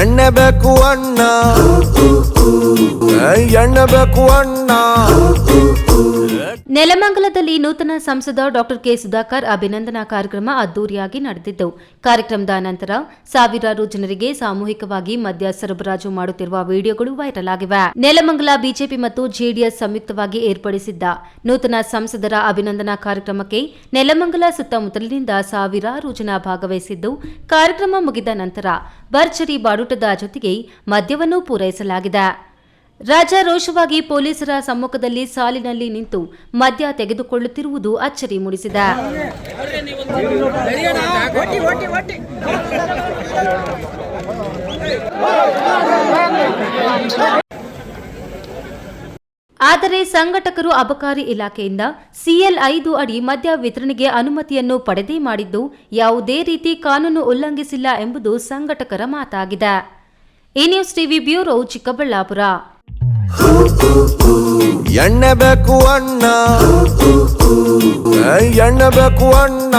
ಎಣ್ಣೆ ಬೇಕು ಅಣ್ಣ. ಎಣ್ಣೆ ಬೇಕು ಅಣ್ಣ. ನೆಲಮಂಗಲದಲ್ಲಿ ನೂತನ ಸಂಸದ ಡಾಕ್ಟರ್ ಕೆ ಸುಧಾಕರ್ ಅಭಿನಂದನಾ ಕಾರ್ಯಕ್ರಮ ಅದ್ದೂರಿಯಾಗಿ ನಡೆದಿದ್ದು, ಕಾರ್ಯಕ್ರಮದ ನಂತರ ಸಾವಿರಾರು ಜನರಿಗೆ ಸಾಮೂಹಿಕವಾಗಿ ಮದ್ಯ ಸರಬರಾಜು ಮಾಡುತ್ತಿರುವ ವಿಡಿಯೋಗಳು ವೈರಲ್ ಆಗಿವೆ ನೆಲಮಂಗಲ ಬಿಜೆಪಿ ಮತ್ತು ಜೆಡಿಎಸ್ ಸಂಯುಕ್ತವಾಗಿ ಏರ್ಪಡಿಸಿದ್ದ ನೂತನ ಸಂಸದರ ಅಭಿನಂದನಾ ಕಾರ್ಯಕ್ರಮಕ್ಕೆ ನೆಲಮಂಗಲ ಸುತ್ತಮುತ್ತಲಿನಿಂದ ಸಾವಿರಾರು ಜನ ಭಾಗವಹಿಸಿದ್ದು, ಕಾರ್ಯಕ್ರಮ ಮುಗಿದ ನಂತರ ಭರ್ಜರಿ ಬಾಡೂಟದ ಜೊತೆಗೆ ಮದ್ಯವನ್ನು ಪೂರೈಸಲಾಗಿದೆ. ರಾಜಾರೋಷವಾಗಿ ಪೊಲೀಸರ ಸಮ್ಮುಖದಲ್ಲಿ ಸಾಲಿನಲ್ಲಿ ನಿಂತು ಮದ್ಯ ತೆಗೆದುಕೊಳ್ಳುತ್ತಿರುವುದು ಅಚ್ಚರಿ ಮೂಡಿಸಿದ. ಆದರೆ ಸಂಘಟಕರು ಅಬಕಾರಿ ಇಲಾಖೆಯಿಂದ ಸಿಎಲ್ ಐದು ಅಡಿ ಮದ್ಯ ವಿತರಣೆಗೆ ಅನುಮತಿಯನ್ನು ಪಡೆದೇ ಮಾಡಿದ್ದು, ಯಾವುದೇ ರೀತಿ ಕಾನೂನು ಉಲ್ಲಂಘಿಸಿಲ್ಲ ಎಂಬುದು ಸಂಘಟಕರ ಮಾತಾಗಿದೆ. ಈ ನ್ಯೂಸ್ ಟಿವಿ ಬ್ಯೂರೋ ಚಿಕ್ಕಬಳ್ಳಾಪುರ. ಎಣ್ಣೆ ಬೇಕು ಅಣ್ಣ. ಎಣ್ಣೆ ಬೇಕು ಅಣ್ಣ.